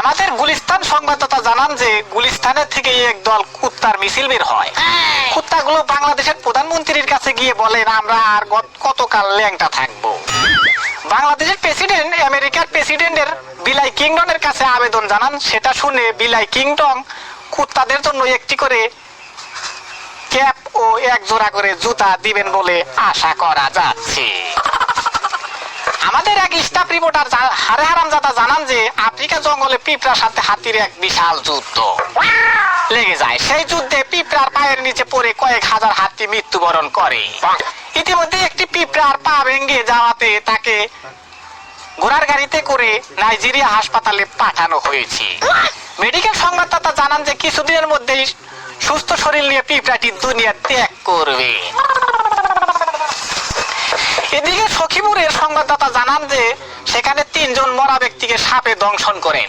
আমাদের গুলিস্তান সংবাদদাতা জানান যে গুলিস্তানের থেকে এক দল কুত্তার মিছিল বের হয়। কুত্তাগুলো বাংলাদেশের প্রধানমন্ত্রীর কাছে গিয়ে বলেন আমরা আর কতকাল ল্যাংটা থাকব। বাংলাদেশের প্রেসিডেন্ট আমেরিকার প্রেসিডেন্টের বিলাই কিংডনের কাছে আবেদন জানান। সেটা শুনে বিলাই কিংডম কুত্তাদের জন্য একটি করে ক্যাপ ও এক জোড়া করে জুতা দিবেন বলে আশা করা যাচ্ছে। এক স্টাফ রিপোর্টার হারে হারামজাদা জানান যে আফ্রিকা জঙ্গলে পিঁপড়ার সাথে হাতির এক বিশাল যুদ্ধ। লেগে যায়। সেই যুদ্ধে পিঁপড়ার পায়ের নিচে পড়ে কয়েক হাজার হাতি মৃত্যুবরণ করে। ইতিমধ্যে একটি পিঁপড়ার পা ভেঙে যাওয়াতে তাকে ঘোড়ার গাড়িতে করে নাইজেরিয়া হাসপাতালে পাঠানো হয়েছে। মেডিকেল সংবাদদাতা জানান যে কিছুদিনের মধ্যেই সুস্থ শরীর নিয়ে পিঁপড়াটি দুনিয়া ত্যাগ করবে। সংবাদদাতা জানান যে, সেখানে তিনজন মরা ব্যক্তিকে সাপে দংশন করেন।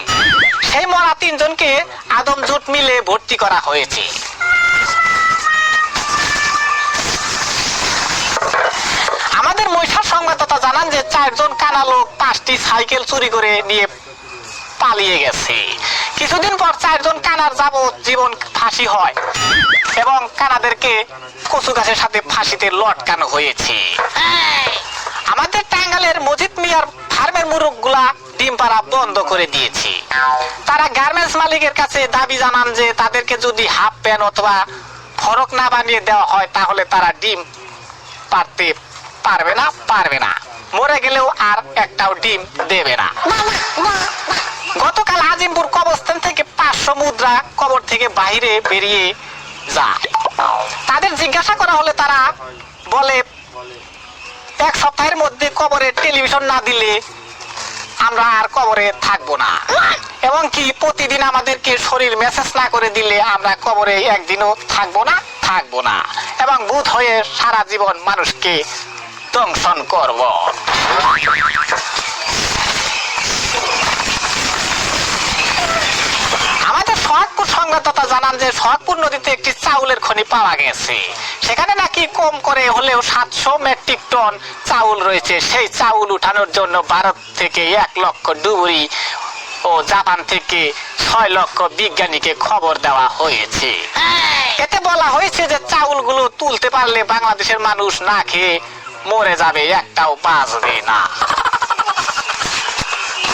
সেই মরা তিনজনকে আদম জুট মিলে ভর্তি করা হয়েছে। আমাদের মৈশার সংবাদদাতা জানান যে, চারজন কানা লোক পাঁচটি সাইকেল চুরি করে নিয়ে পালিয়ে গেছে। কিছুদিন পর চারজন কানার যাবত জীবন ফাঁসি হয় এবং কানাদেরকে কচু গাছের সাথে ফাঁসিতে লটকানো হয়েছে। আমাদের টাঙ্গালের মজিদ মিয়ার ফার্মের মুরগগুলা ডিম পাড়া বন্ধ করে দিয়েছে। তারা গার্মেন্টস মালিকের কাছে দাবি জানান যে তাদেরকে যদি হাফ প্যান্ট অথবা ফরক না বানিয়ে দেওয়া হয়, তাহলে তারা ডিম পারতে পারবে না পারবে না। মরে গেলেও আর একটাও ডিম দেবে না। গতকাল আজিমপুর কবরস্থান থেকে পাঁচশো মুদ্রা কবর থেকে বাইরে বেরিয়ে যায়। তাদের জিজ্ঞাসা করা হলে তারা বলে এক সপ্তাহের মধ্যে কবরে টেলিভিশন না দিলে আমরা আর কবরে থাকব না। এবং কি প্রতিদিন আমাদেরকে শরীর মেসেজ না করে দিলে আমরা কবরে একদিনও থাকব না থাকব না। এবং বুধ হয়ে সারা জীবন মানুষকে দংশন করব আমাদের সোহাগপুর সংবাদদাতা জানান যে সোহাগপুর নদীতে একটি চাউলের খনি পাওয়া গেছে। সেখানে নাকি কম করে হলেও সাতশো মেট্রিক টন চাউল রয়েছে। সেই চাউল উঠানোর জন্য ভারত থেকে এক লক্ষ ডুবুরি ও জাপান থেকে ছয় লক্ষ বিজ্ঞানীকে খবর দেওয়া হয়েছে। এতে বলা হয়েছে যে চাউলগুলো তুলতে পারলে বাংলাদেশের মানুষ না খেয়ে মরে যাবে, একটাও বাঁচবে না।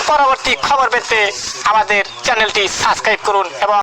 পরবর্তী খবর পেতে আমাদের চ্যানেলটি সাবস্ক্রাইব করুন এবং